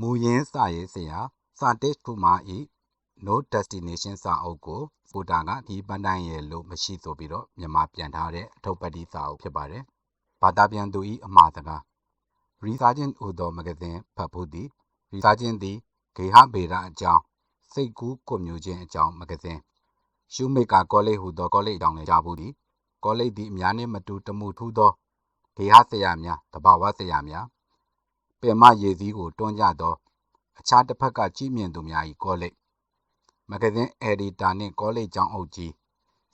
မူရင်းစာရေးဆရာ စာတစ်ကူမာဤ no destination စာအုပ်ကိုဖိုတာကဒီပန်းတိုင်းရဲ့လို့မရှိဆိုပြီးတော့မြန်မာပြန်ထားတဲ့အထုပ်ပတ်တိစာအုပ်ဖြစ်ပါတယ်။ဘာသာပြန်သူဤအမှားစကား researching ဟိုသောမဂဇင်းဖတ်ဖို့သည် researching သည်ဂေဟဗေဒအကြောင်းစိတ်ကူးကိုမျိုးချင်းအကြောင်းမဂဇင်းရှုမေကာကောလိပ်ဟူသောကောလိပ်အကြောင်းလည်းကြားဖို့သည်ကောလိပ်သည်အများနှင့်မတူတမှုထူးသောဂေဟဆရာများတဘာဝဆရာများ ပင်မရေစည်းကိုတွန်းကြသော အခြားတစ်ဖက်ကကြည်မြင်သူများ၏ကောလိပ်မဂဇင်းအယ်ဒီတာနှင့်ကောလိပ်ကျောင်းအုပ်ကြီး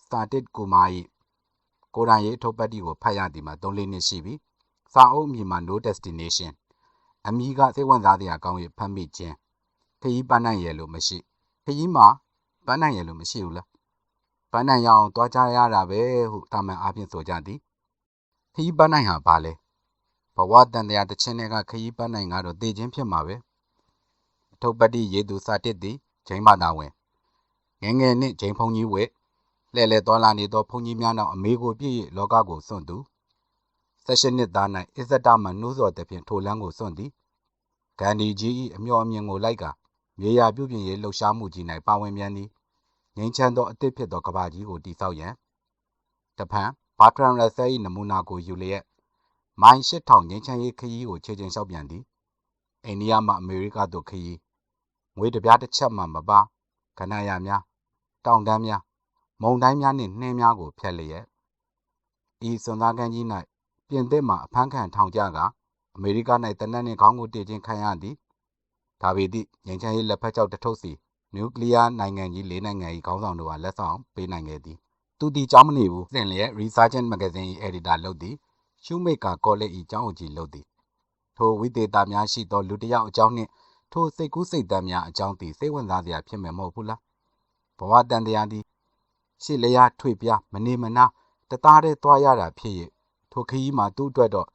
စတာတစ်ကူမာ၏ကိုယ်တိုင်ရေးထုတ်ပတ်တီကိုဖတ်ရသည်မှာ3-4နှစ်ရှိပြီစာအုပ်အမည်မှာ no destination အမည်ကစိတ်ဝင်စားစရာကောင်း၍ဖတ်မိခြင်းခရီးပန်းနိုင်ရလို့မရှိခရီးမှာပန်းနိုင်ရလို့မရှိဘူးလားပန်းနိုင်ရအောင်တွားကြရတာပဲဟုတာမန်အားဖြင့်ဆိုကြသည်ခရီးပန်းနိုင်ဟာဘာလဲ ဘဝတန်တရားတစ်ချင်းတွေကခရီးပန်းနိုင်ကတော့တည်ခြင်းဖြစ်မှာပဲအထုပ်ပတ်တိရေသူစာတစ်သည်ဂျိမ်းဘာသာဝင်ငယ်ငယ်နှင့်ဂျိမ်းဖုန်ကြီးဝဲလှဲ့လှဲသွားလာနေသောဖုန်ကြီးများနောက်အမေကိုပြည့်၍လောကကိုစွန့်သူဆက်ရှင်နှစ်သား၌အစ္ဆဒမှနှိုးဆော်သည်ဖြင့်ထိုလန်းကိုစွန့်သည်ဂန္ဒီကြီး၏အမျှော်အမြင်ကိုလိုက်ကမြေယာပြုပြင်ရေးလှုပ်ရှားမှုကြီး၌ပါဝင်ပြန်သည်ငိမ့်ချမ်းသောအသစ်ဖြစ်သောကဘာကြီးကိုတည်ဆောက်ရန်တဖန်ဘာထရန်ရက်ဆဲ၏နမူနာကိုယူလျက် မိုင်း8000ငိမ့်ချမ်းရေးခရီးကိုခြေကျင်လျှောက်ပြန်သည်အိန္ဒိယမှအမေရိကသို့ခရီးငွေတပြားတစ်ချက်မှမပါခဏရများတောင်တန်းများမုံတိုင်းများနှင့်နှင်းများကိုဖျက်လျက်ဤစွန်သားကန်းကြီး၌ပြင်သစ်မှအဖမ်းခံထောင်ကြကအမေရိက၌တနက်နှင့်ခေါင်းကိုတည်ခြင်းခံရသည်ဒါပေသည့်ငြိမ်းချမ်းရေးလက်ဖက်ကျောက်တထုပ်စီနျူကလ িয়ার နိုင်ငံကြီး၄နိုင်ငံ၏ခေါင်းဆောင်တို့ကလက်ဆောင်ပေးနိုင်ခဲ့သည်သူတီကျောင်းမနေဘူးသင်လျက် Researching Magazine ၏အယ်ဒီတာလုပ်သည် ရှုမေကာကောလိပ်၏ကျောင်းအုပ်ကြီးလုပ်သည်ထိုဝိသေသများရှိသောလူတစ်ယောက်အကြောင်းနှင့်ထိုစိတ်ကူးစိတ်တမ်းများအကြောင်းသည်စိတ်ဝင်စားစရာဖြစ်မယ်မဟုတ်ဘူးလားဘဝတန်တရားသည်ရှေ့လျားထွေပြမနေမနာတသားတည်းသွားရတာဖြစ်၍ထိုခရီးမှာသူ့အတွက်တော့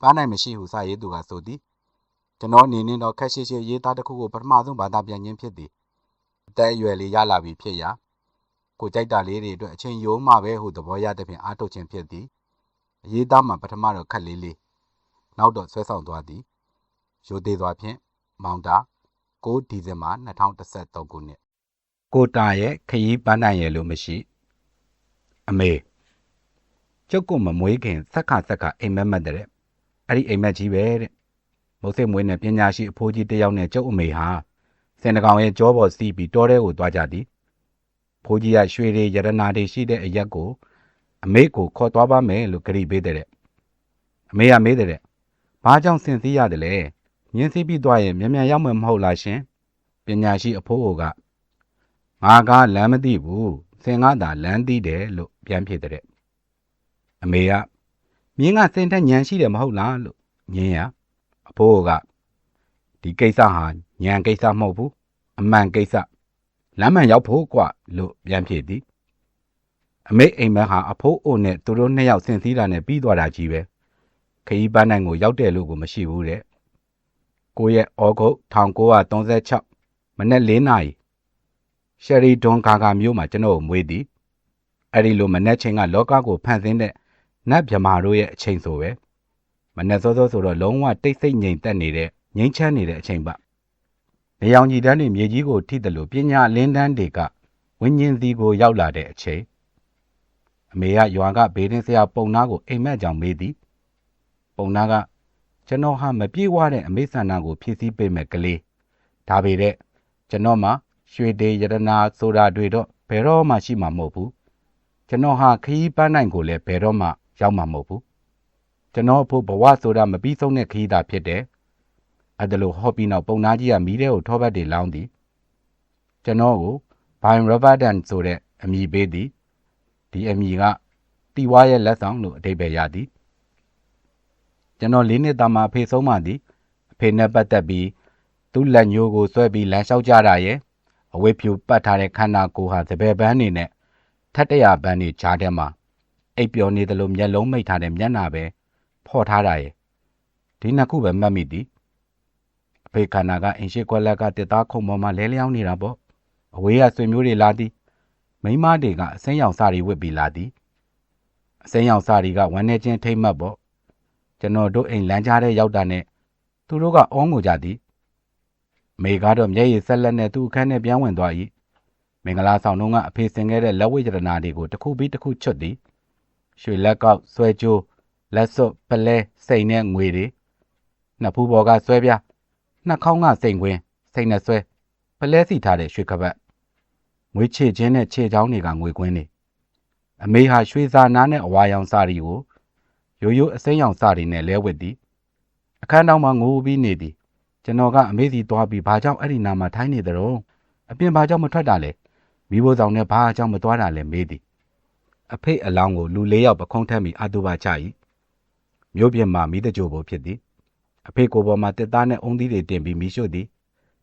ပန်းနိုင်မရှိဟုစာရေးသူကဆိုသည်ကျွန်တော်အနေနဲ့တော့ခက်ရှိရှိရေးသားတစ်ခုကိုပထမဆုံးဘာသာပြန်ခြင်းဖြစ်သည်အသက်အရွယ်လေးရလာပြီဖြစ်ရာကိုကြိုက်တာလေးတွေအတွက်အချိန်ယိုးမှပဲဟုသဘောရတဲ့ဖြင့်အားထုတ်ခြင်းဖြစ်သည် အရေးသားမှာပထမတော့ခက်လေးလေးနောက်တော့ဆွဲဆောင်သွားသည်ရိုသေသွားဖြင့်မောင်တာ6ဒီဇင်ဘာ2013ခုနှစ်ကိုတာရဲ့ခရီးပန်းနိုင်ရလို့မရှိ အမေကျုပ်ကမမွေးခင်ဆက်ခါဆက်ခါအိမ်မက်မက်တဲ့အဲ့ဒီအိမ်မက်ကြီးပဲတဲ့မုတ်စိတ်မွေးနဲ့ပညာရှိအဖိုးကြီးတယောက်နဲ့ကျုပ်အမေဟာစင်တကောင်ရဲ့ကြောပေါ်စီးပြီးတောထဲကိုသွားကြသည်ဖိုးကြီးကရွှေတွေရတနာတွေရှိတဲ့အရက်ကို အမေကိုခေါ်သွားပါမယ်လို့ကြိပေးတဲ့အမေကမေးတဲ့ဘာကြောင့်စင်စည်းရတယ်လဲညင်းစီးပြီးသွားရင်မြန်မြန်ရောက်မှမဟုတ်လားရှင်ပညာရှိအဖိုးကငါကလမ်းမသိဘူးစင်ကသာလမ်းသိတယ်လို့ပြန်ဖြေတဲ့အမေကမြင်းကစင်ထက်ညံရှိတယ်မဟုတ်လားလို့ညင်းရအဖိုးကဒီကိစ္စဟာညံကိစ္စမဟုတ်ဘူးအမှန်ကိစ္စလမ်းမှန်ရောက်ဖို့กว่าလို့ပြန်ဖြေသည် အမေအိမ်မက်ဟာအဖိုးအိုနဲ့သူတို့နှစ်ယောက်ဆင်စည်းတာနဲ့ပြီးသွားတာကြီးပဲခရီးပန်းနိုင်ကိုရောက်တယ်လို့ကိုမရှိဘူးတဲ့ကိုရဲ့ဩဂုတ်1936မနေ့၄နာရီရှယ်ရီဒွန်ကာကာမြို့မှာကျွန်တော်ကိုမွေးသည်အဲ့ဒီလိုမနေ့ချင်းကလောကကိုဖန်ဆင်းတဲ့နတ်မြမာတို့ရဲ့အချိန်ဆိုပဲမနေ့စောစောဆိုတော့လုံးဝတိတ်ဆိတ်ငြိမ်သက်နေတဲ့ငြိမ်းချမ်းနေတဲ့အချိန်ပါနေအောင်ကြီးတန်းတွေမြေကြီးကိုထိတယ်လို့ပညာလင်းတန်းတွေကဝิญဉ်စီကိုရောက်လာတဲ့အချိန် အမေကရွာကဘေးရင်းဆရာပုံနာကိုအိမ်မက်ကြောင်မေးသည်ပုံနာကကျွန်တော်ဟာမပြေးဝတဲ့အမေဆန္ဒကိုဖြည့်ဆည်းပေးမယ်ကလေးဒါပေတဲ့ကျွန်တော်မှရွှေတေရတနာဆိုတာတွေတော့ဘယ်တော့မှရှိမှာမဟုတ်ဘူးကျွန်တော်ဟာခရီးပန်းနိုင်ကိုလည်းဘယ်တော့မှရောက်မှာမဟုတ်ဘူးကျွန်တော်အဖို့ဘဝဆိုတာမပြီးဆုံးတဲ့ခရီးသာဖြစ်တယ်အဲ့ဒါလို့ဟောပြီးနောက်ပုံနာကြီးကမိတဲ့ကိုထောပတ်တွေလောင်းသည်ကျွန်တော်ကိုဘိုင်ရဘတ်ဒန်ဆိုတဲ့အမည်ပေးသည် ဒီအမည်ကတီဝါရဲ့လက်ဆောင်လို့အဓိပ္ပာယ်ရသည်ကျွန်တော်လေးနှစ်သားမှအဖေဆုံးမှသည်အဖေနဲ့ပတ်သက်ပြီးသူ့လက်ညိုးကိုဆွဲပြီးလမ်းလျှောက်ကြတာရဲ့အဝိဖြူပတ်ထားတဲ့ခန္ဓာကိုယ်ဟာသဘယ်ပန်းနေနဲ့ထက်တရပန်းနေခြားထဲမှာအိပ်ပျော်နေသလိုမျက်လုံးမိတ်ထားတဲ့မျက်နှာပဲဖော်ထားတာရဲ့ဒီနှစ်ခုပဲမှတ်မိသည်အဖေခန္ဓာကအင်ရှိခွက်လက်ကတစ်သားခုံပေါ်မှာလဲလျောင်းနေတာပေါ့အဝေးကဆွေမျိုးတွေလာသည် မိမတွေကအစင်းရောင်စာတွေဝတ်ပြီးလာသည်အစင်းရောင်စာတွေကဝမ်းနေချင်းထိမ့်မှတ်ပေါ့ကျွန်တော်တို့အိမ်လမ်းကြားထဲရောက်တာနဲ့သူတို့ကအောငိုကြသည်မေကတော့မျက်ရည်ဆက်လက်နဲ့သူ့အခန်းထဲပြန်ဝင်သွား၏မင်္ဂလာဆောင်တော့ကအဖေဆင်ခဲ့တဲ့လက်ဝိရတနာတွေကိုတစ်ခုပြီးတစ်ခုချွတ်သည်ရွှေလက်ကောက်ဆွဲကြိုးလက်စွပ်ပလဲစိန်နဲ့ငွေတွေနှစ်ဖူးပေါ်ကဆွဲပြနှာခေါင်းကစိန်ခွင်းစိန်နဲ့ဆွဲပလဲစီထားတဲ့ရွှေကပတ် ငွေချေချင်းနဲ့ခြေချောင်းတွေကငွေကွင်းတွေအမေဟာရွှေစာနာနဲ့အဝါရောင်စာရီကိုရိုးရိုးအစိမ်းရောင်စာရီနဲ့လဲဝစ်သည်အခန်းတော်မှာငိုပြီးနေသည်ကျွန်တော်ကအမေစီသွားပြီးဘာကြောင့်အဲ့ဒီနာမှာထိုင်းနေသတုံးအပြင်ဘာကြောင့်မထွက်တာလဲမိဘဆောင်နဲ့ဘာကြောင့်မသွားတာလဲမေးသည်အဖေအလောင်းကိုလူလေးယောက်ပခုံးထက်မိအတူပါချ၏မြို့ပြင်မှာမိတကြိုပေါ်ဖြစ်သည်အဖေကိုပေါ်မှာတစ်သားနဲ့အုံသီးတွေတင်ပြီးမိရှို့သည်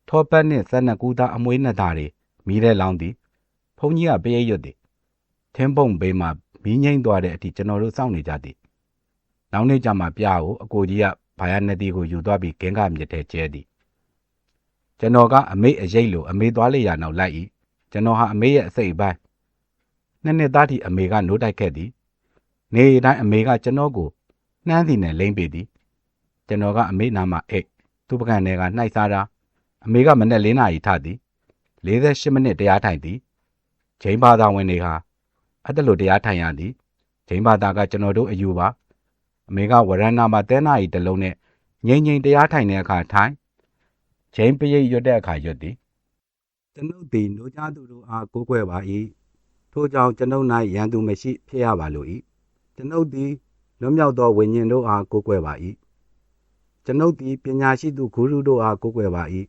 ထောပတ်နှင့်ဆက်နကူသားအမွေးနှစ်သားတွေ မိတဲ့လောင်းသည်ဖုန်ကြီးကပရိတ်ရွတ်သည်ထင်းပုံဘေးမှာမီးငိမ့်သွားတဲ့အထိကျွန်တော်တို့စောင့်နေကြသည်နောက်နေ့ကျမှပြားကိုအကိုကြီးကဘာရနတီကိုယူသွားပြီးကင်းကမြစ်ထဲကျဲသည်ကျွန်တော်ကအမေအရေးလိုအမေသွားလေရနောက်လိုက်၏ကျွန်တော်ဟာအမေရဲ့အစိတ်အပိုင်းနှစ်နှစ်သားထိအမေကနိုးတိုက်ခဲ့သည်နေတိုင်းအမေကကျွန်တော်ကိုနှမ်းသည်နဲ့လိမ့်ပေသည်ကျွန်တော်ကအမေနာမှာအိတ်သူ့ပကံတွေကနှိုက်စားတာအမေကမနဲ့၄နာရီထသည် 48မိနစ်တရားထိုင်သည်ချိန်ဘာသာဝင်တွေဟာအဲ့တလို့တရားထိုင်ရသည်ချိန်ဘာသာကကျွန်တော်တို့အယူပါအမေကဝရဏနာမှာတဲနာရီတစ်လုံးနဲ့ငိမ့်ငိမ့်တရားထိုင်တဲ့အခါထိုင်ချိန်ပရိတ်ရွတ်တဲ့အခါရွတ်သည်ကျွန်ုပ်သည်노ကြသူတို့အားကိုးကွယ်ပါ၏ထို့ကြောင့်ကျွန်ုပ်၌ရန်သူမရှိဖြစ်ရပါလို၏ကျွန်ုပ်သည်လွတ်မြောက်သောဝိညာဉ်တို့အားကိုးကွယ်ပါ၏ကျွန်ုပ်သည်ပညာရှိသူဂုရုတို့အားကိုးကွယ်ပါ၏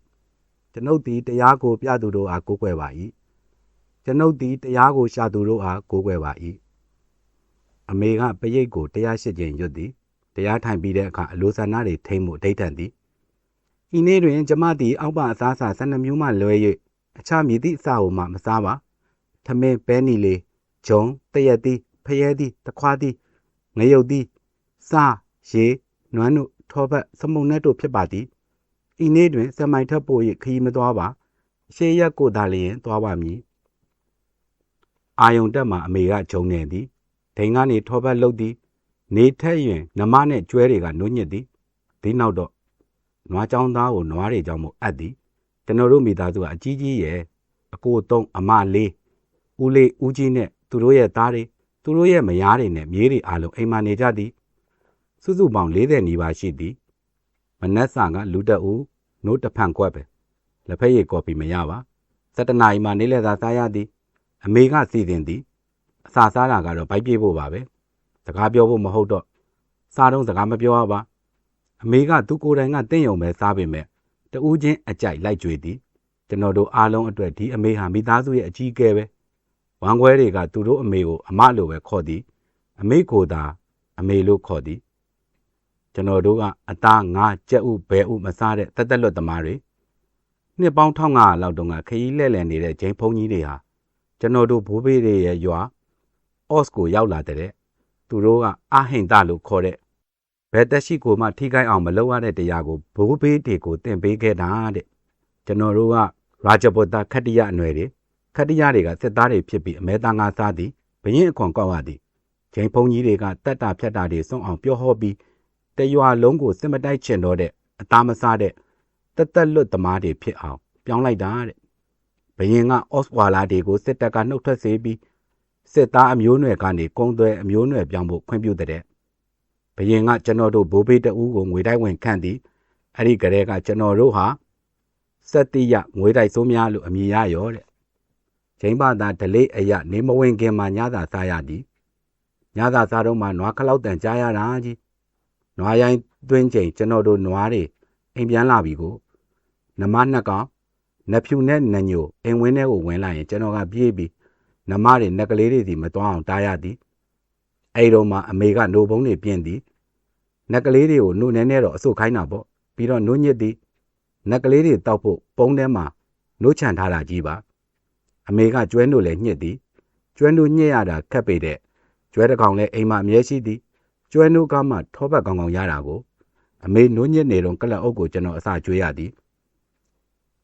ကျွန်ုပ်သည်တရားကိုပြသူတို့အားကိုးကွယ်ပါ၏ကျွန်ုပ်သည်တရားကိုရှာသူတို့အားကိုးကွယ်ပါ၏အမေကပရိတ်ကိုတရားရှိခြင်းရွတ်သည်တရားထိုင်ပြီးတဲ့အခါအလိုဆန္ဒတွေထိမ့်မှုအဋိဌံသည်ဤနေ့တွင်ကျမသည်အောက်ပါအစားအစာ12မျိုးမှလွဲ၍အခြားမည်သည့်အစာကိုမှမစားပါထမင်းပဲနီလေးဂျုံတရက်သီးဖရဲသီးတခွားသီးငရုတ်သီးစားရေနွမ်းတို့ထောပတ်စမုံနဲ့တို့ဖြစ်ပါသည် ဤနေ့တွင်စမိုင်ထပ်ပို့၍ခရီးမသွားပါအရှိရက်ကိုသာလျင်သွားပါမည်အာယုံတက်မှာအမေကဂျုံနေသည်ဒိန်ကနေထောပတ်လုတ်သည် နေထက်ရင်နမနဲ့ကျွဲတွေကနှုတ်ညစ်သည်ဒီနောက်တော့နွားချောင်းသားကိုနွားတွေကြောင့်မို့အပ်သည်ကျွန်တော်တို့မိသားစုကအကြီးကြီးရဲ့အကိုသုံးအမလေးဦးလေးဦးကြီးနဲ့သူတို့ရဲ့သားတွေသူတို့ရဲ့မယားတွေနဲ့မြေးတွေအားလုံးအိမ်မှာနေကြသည်စုစုပေါင်း40နီးပါးရှိသည် မနက်စာကလူတက်ဦးနိုးတဖန်ကွက်ပဲလက်ဖက်ရည်ကော်ဖီမရပါ7နာရီမှနေလဲသာစားရသည် အမေကစီစဉ်သည်အစာစားတာကတော့ဗိုက်ပြေးဖို့ပါပဲစကားပြောဖို့မဟုတ်တော့စားတော့စကားမပြောရပါအမေကသူကိုယ်တိုင်ကတင့်ယုံပဲစားပေမဲ့တူးချင်းအကြိုက်လိုက်ကြွေသည်ကျွန်တော်တို့အားလုံးအတွက်ဒီအမေဟာမိသားစုရဲ့အကြီးအကဲပဲဝမ်ခွဲတွေကသူတို့အမေကိုအမလိုပဲခေါ်သည် အမေကိုသာအမေလို့ခေါ်သည် ကျွန်တော်တို့ကအသားငါးကြက်ဥဘဲဥမစားတဲ့တက်တက်လွတ်သမားတွေနှစ်ပေါင်း1500လောက်တုန်းကခရီးလဲ့လည်နေတဲ့ဂျိန်ဖုန်းကြီးတွေဟာကျွန်တော်တို့ဘိုးဘေးတွေရဲ့ရွာအော့စ်ကိုရောက်လာတဲ့သူတို့ကအဟိန်တလို့ခေါ်တဲ့ဘယ်တက်ရှိကိုမှထိခိုက်အောင်မလုပ်ရတဲ့တရားကိုဘိုးဘေးတွေကိုသင်ပေးခဲ့တာတဲ့ကျွန်တော်တို့ကရာဂျပုတ္တခတ္တိယအနွယ်တွေခတ္တိယတွေကစစ်သားတွေဖြစ်ပြီးအမဲသားငါစားသည်ဘရင်အခွန်ကောက်ရသည်ဂျိန်ဖုန်းကြီးတွေကတက်တာဖြတ်တာတွေစွန့်အောင်ပြောဟောပြီး တရွာလုံးကိုစစ်မတိုက်ချင်တော့တဲ့အသားမစားတဲ့တက်တက်လွတ်သမားတွေဖြစ်အောင်ပြောင်းလိုက်တာတဲ့ဘရင်ကအော့စ်ဝါလာတွေကိုစစ်တပ်ကနှုတ်ထွက်စေပြီးစစ်သားအမျိုးနွယ်ကနေကုန်းသွဲအမျိုးနွယ်ပြောင်းဖို့ခွင့်ပြုတဲ့ဘရင်ကကျွန်တော်တို့ဘိုးဘေးတဦးကိုငွေတိုက်ဝင်ခန့်သည်အဲ့ဒီကလေးကကျွန်တော်တို့ဟာစက်တိယငွေတိုက်စိုးများလို့အမည်ရရောတဲ့ချိန်ပါသာဒလေးအရနေမဝင်ခင်မှာညသာစားရသည်ညသာစားတော့မှနွားခလောက်တန်ကြားရတာကြီး နွားရိုင်းသွင်းချိန်ကျွန်တော်တို့နွားတွေအိမ်ပြန်လာပြီကိုနမနှစ်ကောင်နဖြူနဲ့နညိုအိမ်ဝင်းထဲကိုဝင်လာရင်ကျွန်တော်ကပြေးပြီးနမတွေနက်ကလေးတွေစီမတွားအောင်တားရသည်အဲ့တော့မှအမေကနိုဘုံတွေပြင်းသည်နက်ကလေးတွေကိုနှုတ်နဲနဲတော့အဆုတ်ခိုင်းတာပေါ့ပြီးတော့နှုတ်ညစ်သည်နက်ကလေးတွေတောက်ဖို့ပုံးထဲမှာနှုတ်ချန်ထားတာကြီးပါအမေကကျွဲနို့လည်းညှစ်သည်ကျွဲနို့ညှစ်ရတာခက်ပေတဲ့ကျွဲတစ်ကောင်လည်းအိမ်မှာအမြဲရှိသည် ကျွဲနို့ကမှထောပတ်ကောင်းကောင်းရတာကိုအမေနှုတ်ညစ်နေတော့ကလပ်အုပ်ကိုကျွန်တော်အစာကျွေးရသည်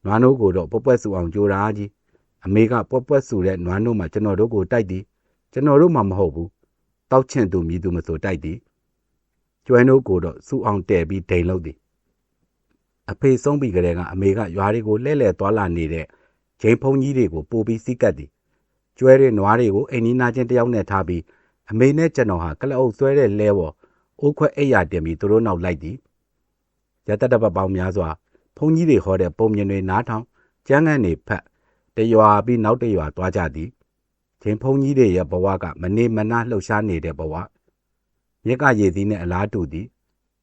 နွားနိုးကိုတော့ပွက်ပွက်ဆူအောင်ကြိုးတာကြီးအမေကပွက်ပွက်ဆူတဲ့နွားနို့မှာကျွန်တော်တို့ကိုတိုက်သည်ကျွန်တော်တို့မှမဟုတ်ဘူးတောက်ချင်သူမြည်သူမဆိုတိုက်သည်ကျွဲနိုးကိုတော့စူအောင်တဲပြီးဒိန်လို့သည်အဖေဆုံးပြီးကလေးကအမေကရွာတွေကိုလှဲ့လှဲ့သွားလာနေတဲ့ဂျိန်ဖုန်ကြီးတွေကိုပို့ပြီးစီးကပ်သည်ကျွဲတွေနွားတွေကိုအိမ်နီးနားချင်းတယောက်နဲ့ထားပြီး အမေနဲ့ကျွန်တော်ဟာကလအုပ်ဆွဲတဲ့လဲပေါ်အိုးခွက်အိပ်ယာတင်ပြီးသူတို့နောက်လိုက်သည်ရတတပတ်ပေါင်းများစွာဖုန်ကြီးတွေဟောတဲ့ပုံမြင်တွေနားထောင်ကျန်းကန်တွေဖက်တရွာပြီးနောက်တရွာသွားကြသည်ဂျိန်ဖုန်ကြီးတွေရဲ့ဘဝကမနေမနာလှုပ်ရှားနေတဲ့ဘဝမြက်ကရည်သီးနဲ့အလားတူသည်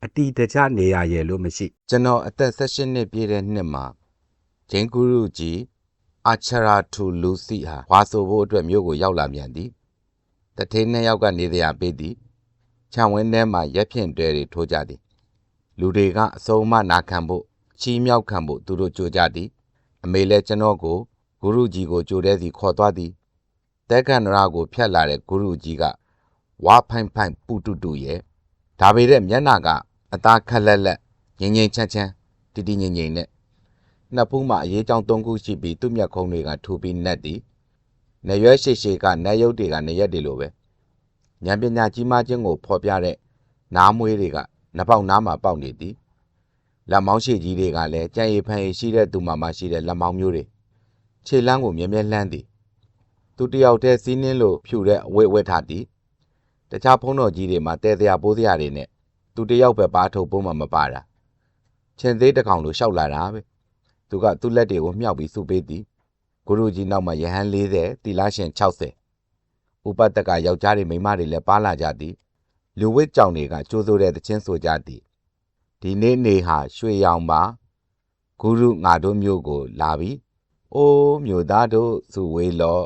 အတီတခြားနေရရဲ့လို့မရှိကျွန်တော်အသက်16နှစ်ပြည့်တဲ့နှစ်မှာဂျင်းဂူရုကြီးအာချရာထူလူစီဟာဝါဆိုဖို့အတွက်မြို့ကိုရောက်လာမြန်သည် တထေးနှစ်ယောက်ကနေတရားပေးသည်ခြံဝင်းထဲမှာရက်ဖြင့်တွဲတွေထိုးကြသည် လူတွေကအစုံမနာခံဖို့ချီးမြှောက်ခံဖို့သူတို့ကြိုကြသည် အမေလည်းကျွန်တော်ကိုဂုရုကြီးကိုကြိုတဲ့စီခေါ်သွားသည်တဲကန်ရာကိုဖျက်လာတဲ့ဂုရုကြီးကဝါဖိုင်ဖိုင်ပူတူတူရဲ့ဒါပေမဲ့မျက်နှာကအသားခက်လက်လက်ငြိမ်ငြိမ်ချမ်းချမ်းတည်တည်ငြိမ်ငြိမ်နဲ့နှစ်ဖူးမှာအရေးကြောင်းသုံးခုရှိပြီးသူ့မျက်ခုံးတွေကထူပြီးနက်သည် နေရွက်ရှိရှိကနက်ရုပ်တွေကနေရက်တွေလိုပဲဉာဏ်ပညာကြီးမားခြင်းကိုဖော်ပြတဲ့နားမွေးတွေကနှပေါက်နားမှာပေါက်နေသည်လက်မောင်းရှိကြီးတွေကလည်းကြံရည်ဖန်ရည်ရှိတဲ့သူမှမရှိတဲ့လက်မောင်းမျိုးတွေခြေလန်းကိုမြဲမြဲလှမ်းသည်သူတယောက်တည်းစီးနှင်းလို့ဖြူတဲ့အဝိဝဲထားသည်တခြားဖုံးတော်ကြီးတွေမှာတဲတရားပိုးတရားတွေနဲ့သူတယောက်ပဲပါထုတ်ပုံးမှမပါတာချင်းသေးတစ်ကောင်လိုရှောက်လာတာပဲသူကသူ့လက်တွေကိုမြှောက်ပြီးစုပေးသည် ဂုရုကြီးနောက်မှာယဟန်40တီလာရှင်60ဥပတက်ကယောက်ျားတွေမိန်းမတွေလည်းပါလာကြသည်လူဝစ်ကြောင်တွေကကြိုးစိုးတဲ့သချင်းဆိုကြသည်ဒီနေ့နေဟာရွှေရောင်ပါဂုရုငါတို့မျိုးကိုလာပြီအိုးမြို့သားတို့စုဝေးလော့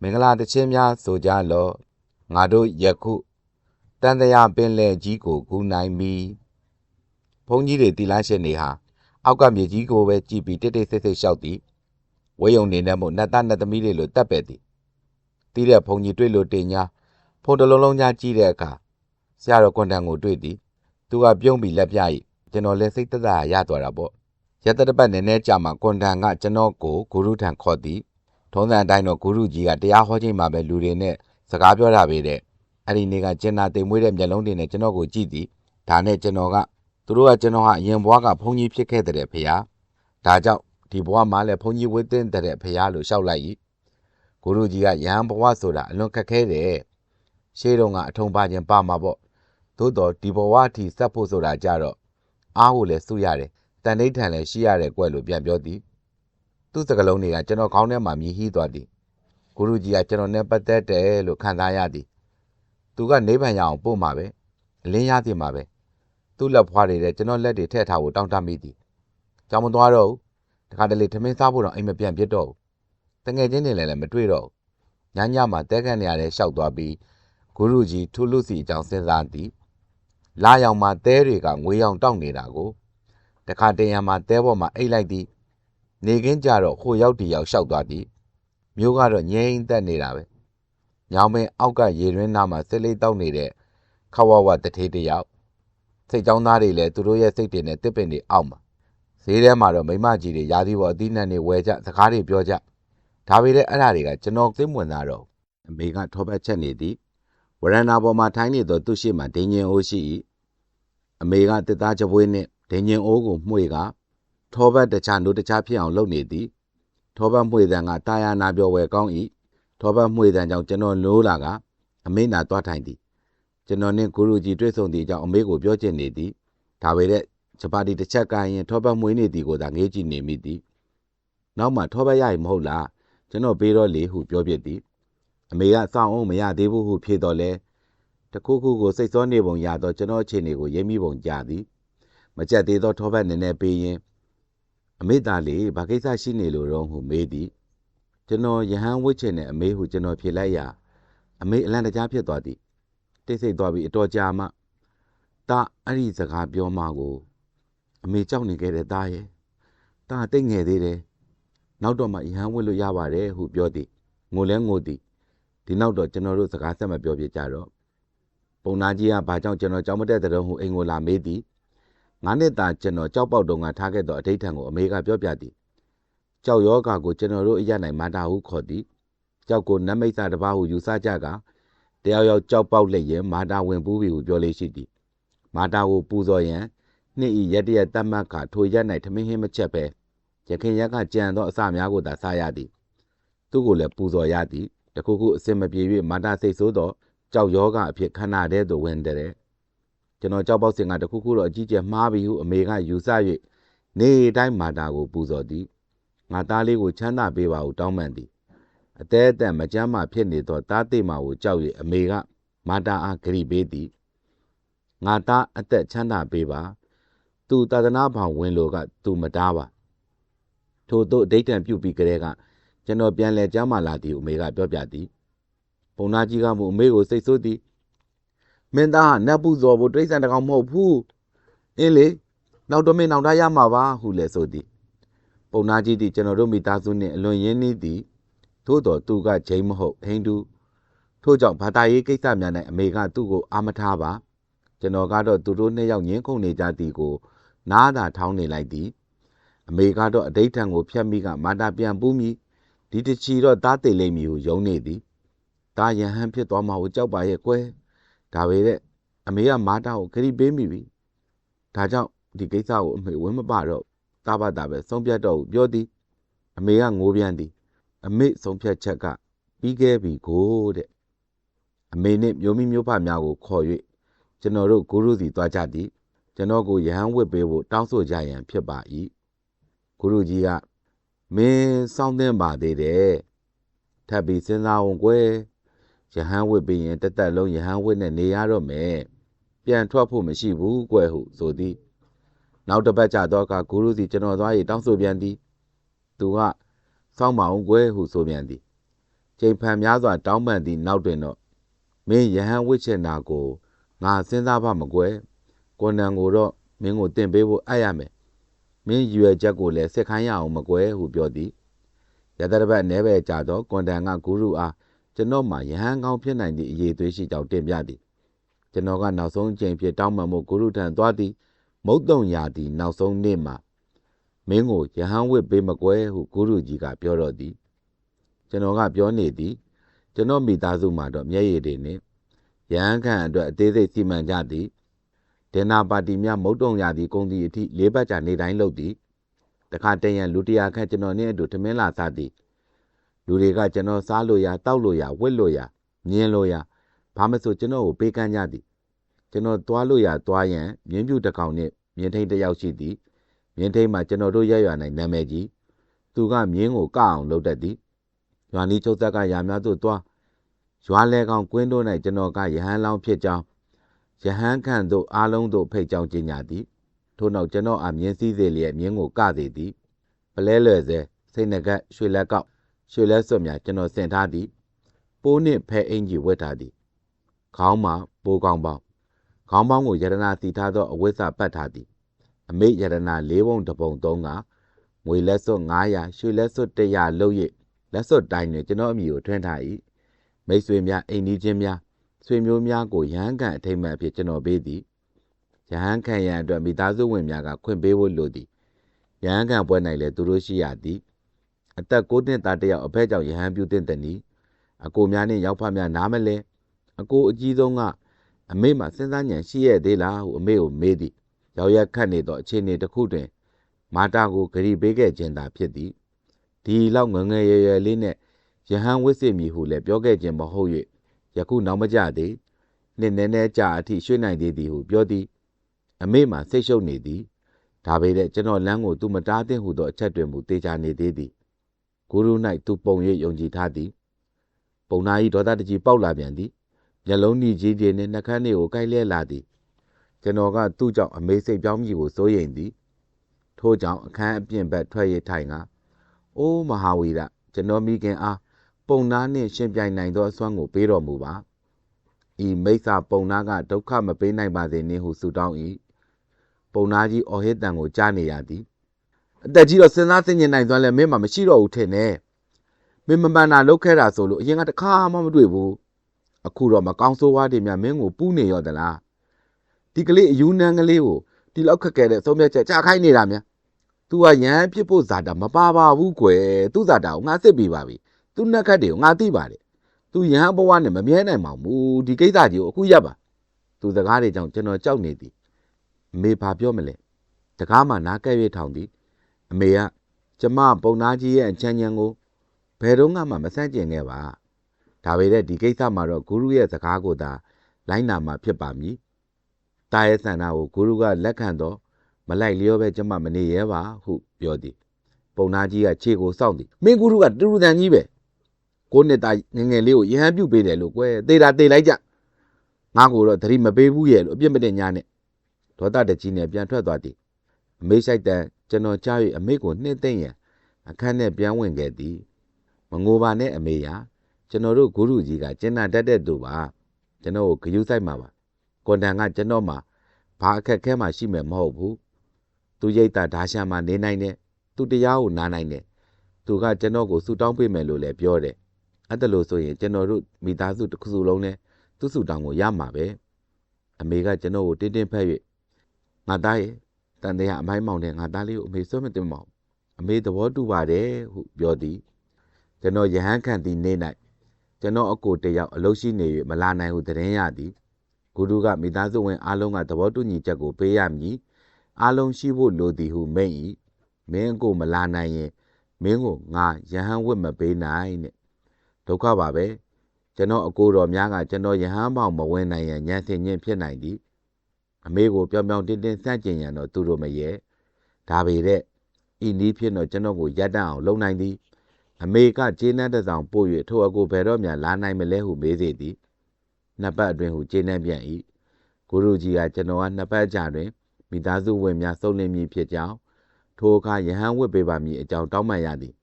မင်္ဂလာတခြင်းများဆိုကြလော့ငါတို့ယခုတန်တရာပင်လယ်ကြီးကိုကူနိုင်ပြီဘုန်းကြီးတွေတီလာရှင်နေဟာအောက်ကမြေကြီးကိုပဲကြည့်ပြီးတိတ်တိတ်ဆိတ်ဆိတ်လျှောက်သည် ဝေယုံနေနဲ့မို့နတ်သားနတ်သမီးတွေလိုတက်ပဲ့သည်တီးတဲ့ဘုန်းကြီးတွေ့လို့တင်ညာဖုန်တလုံးလုံးကြားကြည့်တဲ့အခါဆရာတော်ကွန်တန်ကိုတွေ့သည်သူကပြုံးပြီးလက်ပြ၏ကျွန်တော်လည်းစိတ်သက်သာရသွားတာပေါ့ရတတပတ်နည်းနည်းကြာမှကွန်တန်ကကျွန်တော်ကိုဂုရုထံခေါ်သည်ထုံးစံအတိုင်းတော့ဂုရုကြီးကတရားဟောချိန်မှာပဲလူတွေနဲ့စကားပြောတာပဲတဲ့အဲ့ဒီနေ့ကကျင်နာတိမ်မွေးတဲ့မျက်လုံးတွေနဲ့ကျွန်တော်ကိုကြည့်သည်ဒါနဲ့ကျွန်တော်ကသူတို့ကကျွန်တော်ဟာအရင်ဘွားကဘုန်းကြီးဖြစ်ခဲ့တဲ့ဖေဟာဒါကြောင့် ဒီဘွားမှလည်းဘုန်းကြီးဝတ်တဲ့တဲ့ဖေဟာလို့ရှောက်လိုက်၏ဂုရုကြီးကရဟန်းဘဝဆိုတာအလွန်ခက်ခဲတယ်ရှေးတုန်းကအထုံပါခြင်းပါမှာပေါ့သို့တော်ဒီဘဝအထိစက်ဖို့ဆိုတာကြတော့အားကိုလည်းစုရတယ်တန်ဋိဌာန်လည်းရှိရတယ်ကွယ်လို့ပြန်ပြောသည်သူ့စကလုံးတွေကကျွန်တော်ခေါင်းထဲမှာမြည်ဟီးသွားသည်ဂုရုကြီးကကျွန်တော်နဲ့ပတ်သက်တယ်လို့ခံစားရသည်သူကနိဗ္ဗာန်ရအောင်ပို့မှာပဲအလင်းရသည်မှာပဲသူ့လက်ဖွားတွေတဲ့ကျွန်တော်လက်တွေထည့်ထားဖို့တောင်းတမိသည်ကြောင်မသွားတော့ဘူး တခါတလေထမင်းစားဖို့တော့အိမ်မပြန်ပြစ်တော့ဘူးတငယ်ချင်းတွေလည်းလည်းမတွေ့တော့ဘူးညညမှာတဲခန့်နေရတဲ့ရှောက်သွားပြီးဂုရုကြီးထူးလူစီအကြောင်းစဉ်းစားသည်လာရောက်မှတဲတွေကငွေရောင်တောက်နေတာကိုတခါတရံမှာတဲပေါ်မှာအိတ်လိုက်သည်နေကင်းကြတော့ဟိုရောက်ဒီရောက်ရှောက်သွားသည်မျိုးကတော့ငြိမ်သက်နေတာပဲညောင်ပင်အောက်ကရေရင်းနားမှာစစ်လေးတောက်နေတဲ့ခဝဝတထေးတယောက်စိတ်ကြောင်းသားတွေလည်းသူတို့ရဲ့စိတ်တွေနဲ့တစ်ပင်တွေအောက်မှာ ဈေးထဲမှာတော့မိမကြီးတွေရာသီပေါ်အသီးနှံတွေဝယ်ကြစကားတွေပြောကြဒါပေမဲ့အဲ့ဒါတွေကကျွန်တော်သိမဝင်သားတော့အမေကထောပတ်ချက်နေသည်ဝရဏာပေါ်မှာထိုင်းနေသောသူရှိမှဒင်းညင်အိုးရှိ၏အမေကတစ်သားကြပွေးနှင့်ဒင်းညင်အိုးကိုမှွေကထောပတ်တခြားနိုးတခြားဖြစ်အောင်လုပ်နေသည်ထောပတ်မှွေတန်ကတာယာနာပြောဝယ်ကောင်း၏ထောပတ်မှွေတန်ကြောင့်ကျွန်တော်နိုးလာကအမေနာသွားထိုင်သည်ကျွန်တော်နှင့်ဂုရုကြီးတွေ့ဆုံသည့်အကြောင်းအမေကိုပြောချင်နေသည်ဒါပေမဲ့ ဂျပါတီတစ်ချက်ကိုင်းရင်ထောပတ်မွေးနေသည်ကိုသာငေးကြည့်နေမိသည်နောက်မှထောပတ်ရရင်မဟုတ်လားကျွန်တော်ပေးတော့လေဟုပြောပြသည်အမေကစောင့်အောင်မရသေးဘူးဟုဖြေတော့လဲတခုခုကိုစိတ်စောနေပုံရတော့ကျွန်တော်အခြေအနေကိုရိပ်မိပုံကြသည်မကြက်သေးသောထောပတ်နည်းနည်းပေးရင်အမေသားလေးဘာကိစ္စရှိနေလို့တော့ဟုမေးသည်ကျွန်တော်ယဟန်ဝစ်ချင်တဲ့အမေဟုကျွန်တော်ဖြေလိုက်ရာအမေအလန့်တကြားဖြစ်သွားသည်တိတ်ဆိတ်သွားပြီးအတော်ကြာမှတာအဲ့ဒီစကားပြောမှကို အမေကြောက်နေခဲ့တဲ့သားရဲ့တာတိတ်ငယ်သေးတယ်နောက်တော့မှယဟန်ဝစ်လို့ရပါတယ်ဟုပြောသည်ငိုလဲငိုသည်ဒီနောက်တော့ကျွန်တော်တို့စကားဆက်မပြောပြကြတော့ပုံနာကြီးကဘာကြောင့်ကျွန်တော်ကြောက်မတဲ့တဲ့တော့ဟုအိမ်ကိုလာမေးသည်ငါးနှစ်သာကျွန်တော်ကြောက်ပေါက်တုံကထားခဲ့သောအဋိဌံကိုအမေကပြောပြသည်ကြောက်ယောဂါကိုကျွန်တော်တို့အရနိုင်မာတာဟုခေါ်သည်ကြောက်ကိုနတ်မိတ်စာတစ်ပါးဟုယူဆကြကတယောက်ယောက်ကြောက်ပေါက်လက်ရင်မာတာဝင်ပူးပြီဟုပြောလေးရှိသည်မာတာကိုပူဇော်ရန် နှစ်ဤရက်တရက်တတ်မှတ်ခါထိုရက်၌ထမင်းဟင်းမချက်ပဲရခင်ရက်ကကြံသောအစများကိုသာစားရသည်သူကိုလည်းပူဇော်ရသည်တခုခုအစင်မပြေ၍မာတာစိတ်ဆိုးသောကြောက်ယောဂအဖြစ်ခန္ဓာထဲသို့ဝင်တဲ့ကျွန်တော်ကြောက်ပေါက်စင်ကတခုခုတော့အကြီးကျယ်မှားပြီဟုအမေကယူဆ၍နေတိုင်းမာတာကိုပူဇော်သည်ငါသားလေးကိုချမ်းသာပေးပါဟုတောင်းပန်သည်အသေးအတန်မကြမ်းမှဖြစ်နေသောသားသိမာကိုကြောက်၍အမေကမာတာအားဂရိပေးသည်ငါသားအသက်ချမ်းသာပေးပါ သူသာသနာ့ဘောင်ဝင်လို့ကသူမတားပါထို့သို့အဋိဋ္ဌံပြုပြီးကြတဲ့ကကျွန်တော်ပြန်လဲကြမ်းမာလာသည်ဟုအမေကပြောပြသည်ပုံနာကြီးကမှအမေကိုစိတ်ဆိုးသည်မင်းသားကနတ်ပူဇော်ဖို့တိရစ္ဆာန်တစ်ကောင်မဟုတ်ဘူးအင်းလေနောက်တော့မင်းနောက်သားရမှာပါဟုလည်းဆိုသည်ပုံနာကြီးသည်ကျွန်တော်တို့မိသားစုနှင့်အလွန်ရင်းနှီးသည်သို့တော်သူကဂျိမ်းမဟုတ်ဟိန္ဒူထို့ကြောင့်ဘာသာရေးကိစ္စများ၌အမေကသူ့ကိုအာမထားပါကျွန်တော်ကတော့သူတို့နှစ်ယောက်ညင်းခုန်နေကြသည်ကို နားသာထောင်းနေလိုက်သည်အမေကတော့အဋိဋ္ဌံကိုဖျက်မိကမာတာပြန်ပူးမိဒီတချီတော့တားသိလိမ့်မည်ဟုယုံနေသည်တာယဟန်ဖြစ်သွားမှာကိုကြောက်ပါရဲ့ကွယ်ဒါပေတဲ့အမေကမာတာကိုခရီးပေးမိပြီဒါကြောင့်ဒီကိစ္စကိုအမေဝင်းမပါတော့တာဘာတာပဲဆုံးဖြတ်တော့ဟုပြောသည်အမေကငိုးပြန်သည်အမေဆုံးဖြတ်ချက်ကပြီးခဲ့ပြီကိုတဲ့အမေနှင့်မျိုးမိမျိုးဖများကိုခေါ်၍ကျွန်တော်တို့ဂုရုစီသွားကြသည် ကျွန်တော်ကိုယဟန်ဝစ်ပေးဖို့တောင်းဆိုကြရန်ဖြစ်ပါ၏ဂုရုကြီးကမင်းစောင့်သင့်ပါသေးတယ်ထပ်ပြီးစဉ်းစားအောင်ကွယ်ယဟန်ဝစ်ပြီးရင်တက်တက်လုံးယဟန်ဝစ်နဲ့နေရတော့မယ်ပြန်ထွက်ဖို့မရှိဘူးကွယ်ဟုဆိုသည်နောက်တစ်ပတ်ကြာတော့ကဂုရုစီကျွန်တော်သွား၍တောင်းဆိုပြန်သည်သူကစောင့်မအောင်ကွယ်ဟုဆိုပြန်သည်ချိန်ဖန်များစွာတောင်းပန်သည့်နောက်တွင်တော့မင်းယဟန်ဝစ်ချင်တာကိုငါစဉ်းစားပါမကွယ် ကိုနံကိုတော့မင်းကိုတင်ပေးဖို့အပ်ရမယ်မင်းရွယ်ချက်ကိုလည်းစစ်ခိုင်းရအောင်မကွယ်ဟုပြောသည်ရတရပတ်နဲပဲကြာတော့ကွန်တန်ကဂုရုအားကျွန်တော်မှယဟန်ကောင်းဖြစ်နိုင်သည့်အရေးသွေးရှိကြောင်းတင်ပြသည်ကျွန်တော်ကနောက်ဆုံးအချိန်ဖြစ်တောင်းပန်မှုဂုရုထံသွားသည်မုတ်တုံရာသည်နောက်ဆုံးနေ့မှာမင်းကိုယဟန်ဝစ်ပေးမကွယ်ဟုဂုရုကြီးကပြောတော့သည်ကျွန်တော်ကပြောနေသည်ကျွန်တော်မိသားစုမှာတော့မျက်ရည်တွေနဲ့ရဟန်းခံအတွက်အသေးစိတ်စီမံကြသည် ဒေနာပါတီများမုတ်တုံရသည်ကုန်သည်အထိလေးပတ်ကြာနေတိုင်းလုပ်သည်တခါတည်းရန်လူတရာခန့်ကျွန်တော်နဲ့အတူထမင်းလာစားသည်လူတွေကကျွန်တော်စားလို့ရတောက်လို့ရဝစ်လို့ရမြင်းလို့ရဘာမဆိုကျွန်တော်ကိုပေးကမ်းကြသည်ကျွန်တော်သွားလို့ရသွားရန်မြင်းပြူတစ်ကောင်နဲ့မြင်းထိန်တစ်ယောက်ရှိသည်မြင်းထိန်မှာကျွန်တော်တို့ရက်ရွာနိုင်နာမည်ကြီးသူကမြင်းကိုကအောင်လုပ်တတ်သည်ရွာနီးချုပ်သက်ကရာများသို့သွားရွာလဲကောင်ကွင်းတို့၌ကျွန်တော်ကယဟန်လောင်းဖြစ်ကြောင်း ယဟန်ခန့်သို့အားလုံးသို့ဖိတ်ကြောင်းကြေညာသည်ထို့နောက်ကျွန်တော်အားမြင်းစည်းစေလျက်မြင်းကိုကစေသည်ပလဲလွယ်စေစိတ်ငကက်ရွှေလက်ကောက်ရွှေလက်စွပ်များကျွန်တော်ဆင်ထားသည်ပိုးနှင့်ဖဲအင်ကြီးဝတ်ထားသည်ခေါင်းမှာပိုးကောင်းပေါင်းခေါင်းပေါင်းကိုယရနာစီထားသောအဝိဇ္ဇပတ်ထားသည်အမိယရနာ၄ပုံတစ်ပုံသုံးကငွေလက်စွပ်900ရွှေလက်စွပ်100လုပ်၍လက်စွပ်တိုင်းတွင်ကျွန်တော်အမိကိုထွန်းထား၏မိတ်ဆွေများအိမ်နီးချင်းများ ဆွေမျိုးများကိုရဟန်းကန်အထိမ့်မှန်အဖြစ်ကျွန်တော်ပေးသည်ရဟန်းခံရန်အတွက်မိသားစုဝင်များကခွင့်ပေးဖို့လိုသည်ရဟန်းခံပွဲ၌လည်းသူတို့ရှိရသည်အသက်9နှစ်သားတစ်ယောက်အဖက်ကြောင့်ရဟန်းပြုတဲ့တနည်းအကိုများနှင့်ရောက်ဖများနားမလဲအကိုအကြီးဆုံးကအမေမှစဉ်းစားဉဏ်ရှိရသေးလားဟုအမေကိုမေးသည်ရောက်ရက်ခတ်နေသောအခြေအနေတစ်ခုတွင် မာတာကိုဂရီပေးခဲ့ခြင်းသာဖြစ်သည်ဒီလောက်ငငယ်ရွယ်ရွယ်လေးနဲ့ယဟန်ဝစ်စစ်မည်ဟုလည်းပြောခဲ့ခြင်းမဟုတ်၍ ယခုနောက်မကြသေးနှစ်နည်းနည်းကြာအထိရွှေ့နိုင်သေးသည်ဟုပြောသည်အမေမှစိတ်ရှုပ်နေသည်ဒါပေမဲ့ကျွန်တော်လမ်းကိုသူမတားသင့်ဟုသောအချက်တွင်မူတေချာနေသေးသည်ဂုရု၌သူပုံ၍ယုံကြည်ထားသည်ပုံနာ၏ဒေါသတကြီးပေါက်လာပြန်သည်မျက်လုံးကြီးကြီးကြီးနှင့်နှကန်းလေးကိုကိုက်လဲလာသည်ကျွန်တော်ကသူ့ကြောင့်အမေစိတ်ပြောင်းမိကိုစိုးရိမ်သည်ထို့ကြောင့်အခန်းအပြင်ဘက်ထွက်ရထိုင်ကအိုးမဟာဝီရကျွန်တော်မိခင်အား ပုံနာနှင့်ရှင်ပြိုင်နိုင်သောအစွမ်းကို ပေးတော်မူပါဤမိစ္ဆာပုံနာကဒုက္ခမပေးနိုင်ပါစေနှင့်ဟုဆုတောင်း၏ပုံနာကြီးအော်ဟစ်တန်ကိုကြားနေရသည်အသက်ကြီးတော့စဉ်းစားသိဉ္ဇနိုင်စွမ်းလည်းမင်းမှမရှိတော့ဘူးထင်တယ်မင်းမမှန်တာလုပ်ခဲ့တာဆိုလို့အရင်ကတခါမှမတွေ့ဘူးအခုတော့မကောင်းဆိုးဝါးတွေများမင်းကိုပူးနေရောသလားဒီကလေးအယူနန်းကလေးကိုဒီလောက်ခက်ခဲတဲ့သုံးဖြတ်ချက်ကြာခိုင်းနေတာများ तू ကရန်ဖြစ်ဖို့ဇာတာမပါပါဘူးကွယ်သူ့ဇာတာကိုငါစစ်ပြီးပါပြီ သူ့နှက်ခတ်တွေကိုငါသိပါတယ်သူရဟန်းဘဝနဲ့မမြဲနိုင်ပါဘူးဒီကိစ္စကြီးကိုအခုရပ်ပါသူစကားတွေကြောင့်ကျွန်တော်ကြောက်နေသည်အမေဘာပြောမလဲတကားမှနားကဲ့၍ထောင်သည်အမေကကျမပုံနာကြီးရဲ့အချမ်းချမ်းကိုဘယ်တော့မှမဆန့်ကျင်ခဲ့ပါဒါပေမဲ့ဒီကိစ္စမှာတော့ဂုရုရဲ့စကားကိုသာလိုင်းနာမှာဖြစ်ပါမည်တာရဲ့ဆန္ဒကိုဂုရုကလက်ခံတော့မလိုက်လျောပဲကျမမနေရဲပါဟုပြောသည်ပုံနာကြီးကခြေကိုစောင့်သည်မင်းဂုရုကတူတူတန်ကြီးပဲ ကိုနှစ်သားငယ်ငယ်လေးကိုရဟန်းပြုတ်ပေးတယ်လို့ကွယ်သေတာသေလိုက်ကြငါ့ကိုတော့သတိမပေးဘူးရဲ့လို့အပြစ်မတင်ညာနဲ့ဒေါသတကြီးနဲ့ပြန်ထွက်သွားသည်အမေဆိုင်တန်ကျွန်တော်ကြား၍အမေကိုနှိမ့်သိမ့်ရန်အခန်းထဲပြန်ဝင်ခဲ့သည်မငိုပါနဲ့အမေရာကျွန်တော်တို့ဂုရုကြီးကကျင်းနာတတ်တဲ့သူပါကျွန်တော်ကိုဂယုဆိုင်မှာပါကွန်တန်ကကျွန်တော်မှာဘာအခက်ခဲမှရှိမယ်မဟုတ်ဘူးသူရိတ်တာဓာရှမ်းမှာနေနိုင်တယ်သူတရားကိုနားနိုင်တယ်သူကကျွန်တော်ကိုဆူတောင်းပေးမယ်လို့လည်းပြောတယ် အဲ့ဒါလို့ဆိုရင်ကျွန်တော်တို့မိသားစုတစ်ခုစုလုံးနဲ့သူ့ဆူတောင်းကိုရမှာပဲအမေကကျွန်တော်ကိုတင်းတင်းဖက်၍ငါသားရဲ့တန်တဲ့အမိုင်းမောင်တဲ့ငါသားလေးကိုအမေဆွမတင်မအောင်အမေသဘောတူပါတယ်ဟုပြောသည်ကျွန်တော်ယဟန်ခံသည်နေ၌ကျွန်တော်အကိုတယောက်အလုပ်ရှိနေ၍မလာနိုင်ဟုသတင်းရသည်ဂုရုကမိသားစုဝင်အားလုံးကသဘောတူညီချက်ကိုပေးရမည်အားလုံးရှိဖို့လိုသည်ဟုမိန့်၏မင်းအကိုမလာနိုင်ရင်မင်းကိုငါယဟန်ဝတ်မပေးနိုင်တဲ့ ဒုက္ခပါပဲကျွန်တော်အကိုတော်များကကျွန်တော်ယဟန်ပေါင်မဝင်နိုင်ရန်ညံစင်ချင်းဖြစ်နိုင်သည်အမေကိုပြောင်ပြောင်တင်းတင်းစန့်ကျင်ရန်တော့သူတို့မရဲဒါပေတဲ့ဤနည်းဖြစ်တော့ကျွန်တော်ကိုရပ်တန့်အောင်လုပ်နိုင်သည်အမေကကျေးနန်းတစ်ဆောင်ပို့၍ထိုအကိုဘယ်တော့မှလာနိုင်မလဲဟုမေးစေသည်နှစ်ပတ်အတွင်းဟုကျေးနန်းပြန်၏ကိုရုကြီးကကျွန်တော်ကနှစ်ပတ်ကြာတွင်မိသားစုဝင်များစုံလင်မည်ဖြစ်ကြောင်းထိုအခါယဟန်ဝတ်ပေးပါမည်အကြောင်းတောင်းပန်ရသည်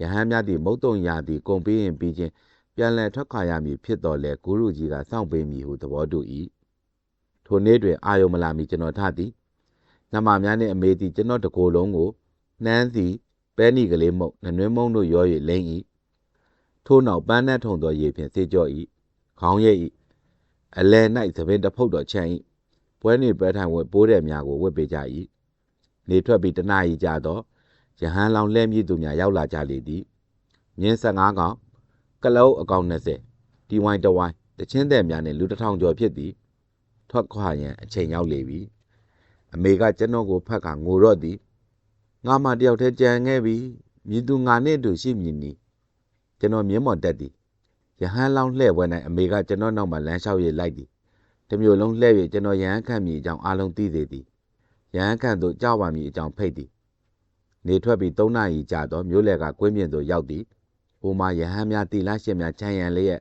ယဟန်များသည် မုတ်တုံရသည်ကုန်ပြီးရင်ပြီးချင်း ပြန်လည်ထွက်ခွာရမည်ဖြစ်တော်လဲဂုရုကြီးက စောင့်ပေးမည်ဟု သဘောတူ၏ထိုနေ့တွင် အာယုံမလာမီ ကျွန်တော်ထသည်နမများနှင့်အမေသည် ကျွန်တော်တကိုယ်လုံးကို နှမ်းစီပဲနီကလေးမုတ်နနွင်းမုံတို့ရော၍လိမ့်၏ထို့နောက် ပန်းနှက်ထုံသောရေဖြင့်စေကြော၏ခေါင်းရိပ်၏အလဲ၌သပင်တစ်ဖုတ်တော်ချမ်း၏ပွဲနေပွဲထိုင်ဝတ် ပိုးတဲ့များကို ဝတ်ပေးကြ၏နေထွက်ပြီးတနာရီကြာတော့ ရဟန်းလောင်လှဲမြည်သူများရောက်လာကြလေသည်မြင်း15កောင်ကလုတ်အကောင်20ဒီဝိုင်းတဝိုင်းတချင်းတဲ့များနဲ့လူတစ်ထောင်ကျော်ဖြစ်သည်ထွက်ခွာရန်အချိန်ရောက်လေပြီအမေကကျွန်တော်ကိုဖက်ကငိုတော့သည်ငါမှတယောက်တည်းကြံခဲ့ပြီမြည်သူငါနဲ့အတူရှိမြည်နီကျွန်တော်မြင်းမော်တက်သည်ရဟန်းလောင်းလှဲ့ပွဲ၌အမေကကျွန်တော်နောက်မှလမ်းလျှောက်ရလိုက်သည်တမျိုးလုံးလှဲ့၍ကျွန်တော်ရဟန်းခန့်မိအကြောင်းအားလုံးသိစေသည်ရဟန်းခန့်သို့ကြောက်ပါမည်အကြောင်းဖိတ်သည် နေထွက်ပြီး၃နာရီကြာတော့မြို့လယ်ကကွင်းပြင်သို့ရောက်သည်။ဟိုမှာယဟန်များတီလာရှင်များခြံရံလျက်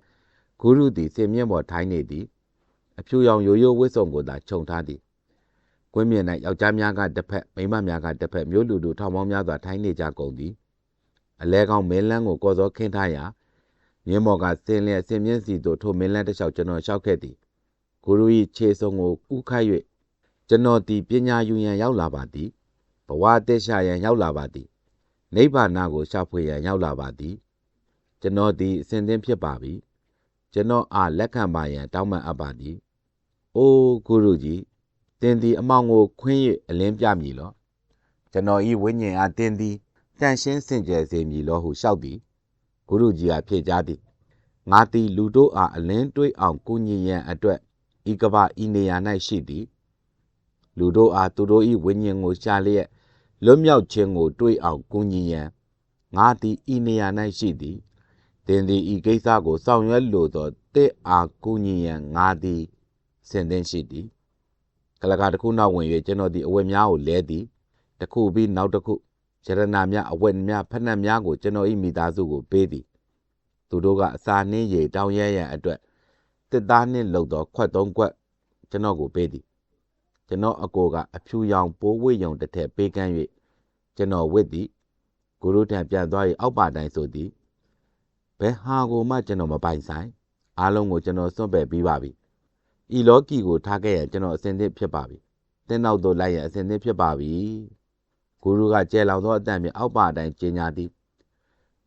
ဂုရုသည်စင်မြင့်ပေါ်ထိုင်းနေသည်။အဖြူရောင်ရိုးရိုးဝစ်စုံကိုသာခြုံထားသည်။ကွင်းပြင်၌ယောက်ျားများကတစ်ဖက်မိန်းမများကတစ်ဖက်မြို့လူတို့ထောင်ပေါင်းများစွာထိုင်းနေကြကုန်သည်။အလဲကောင်းမင်းလန်းကိုကော်စောခင်းထားရာမြင်းမော်ကစင်လျက်စင်မြင့်စီသို့ထိုမင်းလန်းတစ်လျှောက်ကျွန်တော်လျှောက်ခဲ့သည်။ဂုရု၏ခြေစုံကိုဥခိုက်၍ကျွန်တော်သည်ပညာယူရန်ရောက်လာပါသည် ဘဝအသက်ရှာရန်ရောက်လာပါသည်နိဗ္ဗာန်ကိုရှာဖွေရန်ရောက်လာပါသည်ကျွန်တော်သည်အစဉ်သင်းဖြစ်ပါပြီကျွန်တော်အားလက်ခံပါရန်တောင်းပန်အပ်ပါသည်အိုးဂုရုကြီးတင်သည်အမောင်ကိုခွင်း၍အလင်းပြမည်လောကျွန်တော်ဤဝိညာဉ်အားတင်သည်တန်ရှင်းစင်ကြယ်စေမည်လောဟုလျှောက်သည်ဂုရုကြီးကဖြေကြားသည်ငါသည်လူတို့အားအလင်းတွေးအောင်ကုညီရန်အတွက်ဤကပဤနေရာ၌ရှိသည် လူတို့အားသူတို့၏ဝိညာဉ်ကိုရှာလျက်လွတ်မြောက်ခြင်းကိုတွေးအောင်ကူညီရန်ငါသည်ဤနေရာ၌ရှိသည်သင်သည်ဤကိစ္စကိုဆောင်ရွက်လိုသောတဲ့အားကူညီရန်ငါသည်စင်သင်ရှိသည်ကလကတစ်ခုနောက်ဝင်၍ကျွန်တော်သည်အဝတ်များကိုလဲသည်တစ်ခုပြီးနောက်တစ်ခုရတနာများအဝတ်များဖက်နှက်များကိုကျွန်တော်၏မိသားစုကိုပေးသည်သူတို့ကအစာနှင်းရည်တောင်းရဲရန်အတွက်တစ်သားနှင့်လှုပ်သောခွက်သုံးခွက်ကျွန်တော်ကိုပေးသည် ကျွန်တော်အကိုကအဖြူရောင်ပိုးဝိယုံတစ်ထက်ပေးကမ်း၍ကျွန်တော်ဝစ်သည်ဂုရုထံပြန်သွား၍အောက်ပါတိုင်းဆိုသည်ဘယ်ဟာကိုမှကျွန်တော်မပိုင်ဆိုင်အားလုံးကိုကျွန်တော်စွန့်ပယ်ပြီးပါပြီဤလောကီကိုထားခဲ့ရန်ကျွန်တော်အစဉ်သင့်ဖြစ်ပါပြီတင်းနောက်သို့လိုက်ရန်အစဉ်သင့်ဖြစ်ပါပြီဂုရုကကျဲလောင်သောအတန်ဖြင့်အောက်ပါတိုင်းကျင်းညာသည်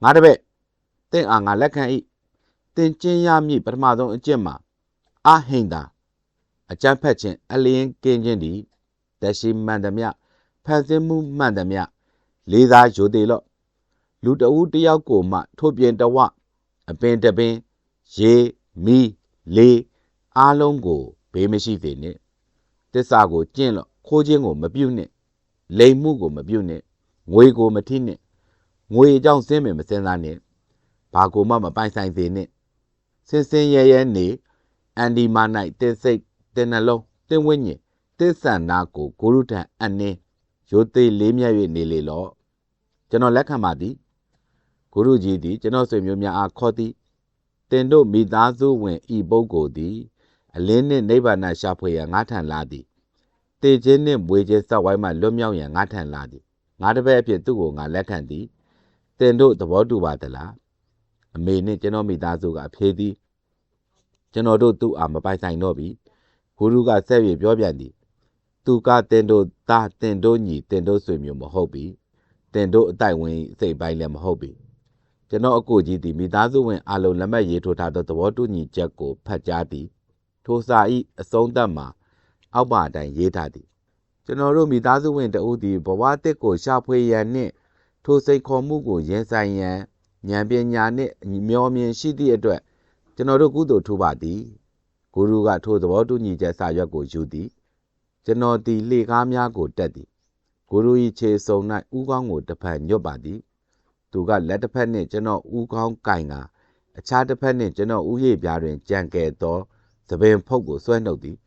ငါတပည့်တင့်အားငါလက်ခံ၏တင်ကျင်းရမည်ပထမဆုံးအကျင့်မှာအဟိန်တာ အကြမ်းဖက်ခြင်းအလင်းကင်းခြင်းသည်တရှိမှန်သမျှဖန်ဆင်းမှုမှန်သမျှလေးစားယိုသေးလော့လူတဦးတယောက်ကိုမှထို့ပြင်တဝအပင်တပင်ရေမီလေအားလုံးကိုဘေးမရှိစေနှင့်တစ္ဆာကိုကျင့်လော့ခိုးခြင်းကိုမပြုနှင့်လိမ်မှုကိုမပြုတ်နဲ့ငွေကိုမထိနဲ့ငွေအကြောင်းစင်းမယ်မစင်းစားနဲ့ဘာကိုမှမပိုင်ဆိုင်သေးနဲ့စင်စင်ရဲရဲနေအန်ဒီမာနိုင်တင်းစိတ် တင်းနှလုံးတင်းဝိညာဉ်တင်းဆန္နာကိုဂုရုထံအနှင်းရိုသေလေးမြတ်၍နေလေလော့ကျွန်တော်လက်ခံပါသည်ဂုရုကြီးသည်ကျွန်တော်ဆွေမျိုးများအားခေါ်သည်တင်တို့မိသားစုဝင်ဤပုဂ္ဂိုလ်သည် အလင်းနှင့်နိဗ္ဗာန်ရှာဖွေရန်ငါထံလာသည်တေခြင်းနှင့်မွေခြင်းစက်ဝိုင်းမှလွတ်မြောက်ရန်ငါထံလာသည်ငါတပည့်အဖြစ်သူ့ကိုငါလက်ခံသည်တင်တို့သဘောတူပါသလားအမေနှင့်ကျွန်တော်မိသားစုကအဖေသည်ကျွန်တော်တို့သူ့အားမပိုင်ဆိုင်တော့ပြီ ဂုရုကဆက်၍ပြောပြန်သည် သူကတင်တို့သားတင်တို့ညီတင်တို့ဆွေမျိုးမဟုတ်ပြီတင်တို့အတိုက်ဝင်စိတ်ပိုင်းလည်းမဟုတ်ပြီကျွန်တော်အကိုကြီးသည်မိသားစုဝင်အလုံးလက်မှတ်ရေးထိုးထားသောသဘောတူညီချက်ကိုဖတ်ကြားသည်ထိုစာ၏အဆုံးသတ်မှာအောက်ပါအတိုင်းရေးထားသည်ကျွန်တော်တို့မိသားစုဝင်တအုပ်သည်ဘဝတစ်ကိုရှာဖွေရန်နှင့်ထိုစိတ်ခေါ်မှုကိုရင်ဆိုင်ရန်ဉာဏ်ပညာနှင့်မျောမြင်ရှိသည့်အတွက်ကျွန်တော်တို့ကုသိုလ်ထူပါသည် ဂုရုကထိုသဘောတူညီချက်စာရွက်ကိုယူသည်ကျွန်တော်သည်လှေကားများကိုတက်သည်ဂုရု၏ခြေစုံ၌ဥကောင်းကိုတစ်ဖက်ညွတ်ပါသည်သူကလက်တစ်ဖက်နှင့်ကျွန်တော်ဥကောင်းကင်ကအခြားတစ်ဖက်နှင့်ကျွန်တော်ဥရည်ပြားတွင်ကြံကဲသောသပင်ဖုတ်ကိုဆွဲနှုတ်သည်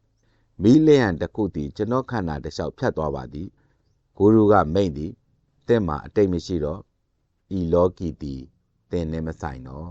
မီးလျံတစ်ခုသည်ကျွန်တော်ခန္ဓာတစ်လျှောက်ဖြတ်သွားပါသည်ဂုရုကမိန့်သည်တင့်မှာအတိတ်မရှိတော့ဤလောကီသည်သင်နဲ့မဆိုင်တော့